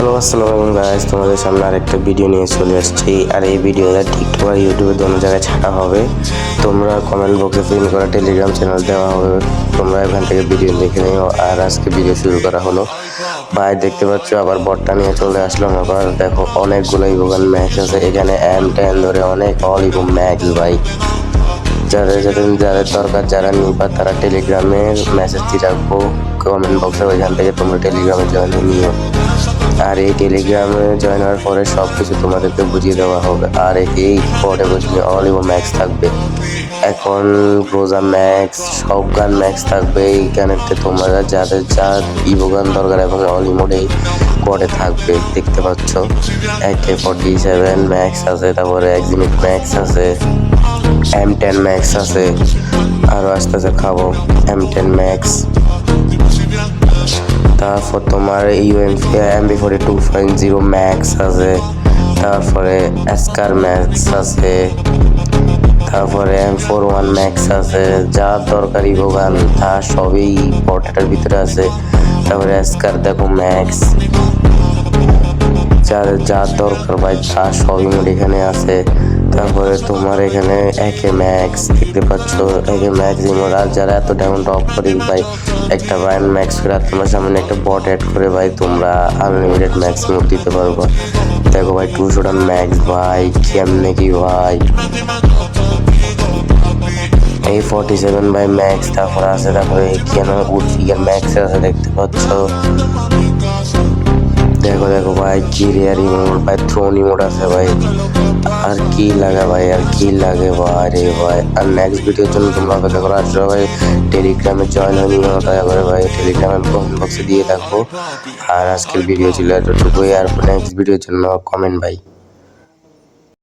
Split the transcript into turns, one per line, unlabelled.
Hello, আসসালামু guys তোমাদের সামনে আরেকটা ভিডিও নিয়ে চলে আসছি। আর এই ভিডিওটা টিকটক আর ইউটিউবে দোনো জায়গায় ছাড়া হবে। তোমরা কমেন্ট বক্সে পিন করা টেলিগ্রাম চ্যানেল দেওয়া হবে। তোমরা এখান থেকে ভিডিও দেখে নিও। আর আজকে ভিডিও শুরু করা হলো। ভাই, দেখতে পাচ্ছ, আবার বটটা নিয়ে চলে আসলাম আবার দেখো, অনেকগুলো ইভোগান ম্যাচ আছে। এখানে এম টেন ধরে অনেক অল ইভো ম্যাক্স ভাই। যাদের যাদের যাদের দরকার, যারা নিবা, তারা টেলিগ্রামের মেসেজটি রাখব। কমেন্ট বক্সে ওইখান থেকে তোমরা টেলিগ্রামে জয়েন নিও। আর এই টেলিগ্রামে জয়েন হওয়ার পরে সব কিছু তোমাদেরকে বুঝিয়ে দেওয়া হবে। আর এই পরে বুঝলে অল ইভো ম্যাক্স থাকবে। এখন রোজা ম্যাক্স সব গান ম্যাক্স থাকবে। এই গানেতে তোমরা যাদের যা ইভো গান দরকার এবং অল ইমোডে পরে থাকবে, দেখতে পাচ্ছ। একে ফর্টি সেভেন ম্যাক্স আছে, তারপরে এক্সিমিট ম্যাক্স আছে। এম টেন ম্যাক্স আছে আরও আস্তে আস্তে খাব এম টেন ম্যাক্স তারপর তোমার U M P M B forty two point zero max আছে, তারপরে এসকার ম্যাক্স আছে, তারপরে এম ফোর ওয়ান ম্যাক্স আছে, যা দরকারি ভোগান, তা সবই পটেটার ভিতরে আছে। তারপরে এসকার দেখো ম্যাক্স যার যা দরকার ভাই, তা সবই এখানে আছে। তারপরে তোমার এখানে একে ম্যাক্স দেখতে পাচ্ছ, একে ম্যাক্স ইমোর আর যারা এত ডায়মন্ড অফ করি ভাই, একটা ব্র্যান্ড ম্যাক্স করে, আর তোমার সামনে একটা বট অ্যাড করে ভাই, তোমরা আনলিমিটেড ম্যাক্স মোট দিতে পারব। দেখো ভাই টুশো টান ম্যাক্স ভাই, কেমনে কি ভাই? এই ফর্টি সেভেন বাই ম্যাক্স তারপরে আছে, তারপরে কেন ফিগার ম্যাক্স আছে দেখতে পাচ্ছ। দেখো দেখো ভাই কি ইমোট ভাই থ্রোন ইমোট আছে ভাই। কি লাগে ভাই, আর কি লাগে ভাই ভাই? আর নেক্সট ভিডিওর জন্য তোমরা অপেক্ষা করো, আর ভাই টেলিগ্রামে জয়েন হয়ে দয়া করে ভাই টেলিগ্রামে কমেন্ট বক্সে দিয়ে থাকব আর আজকের ভিডিও ছিল এতটুকুই, আর নেক্সট ভিডিওর জন্য কমেন্ট ভাই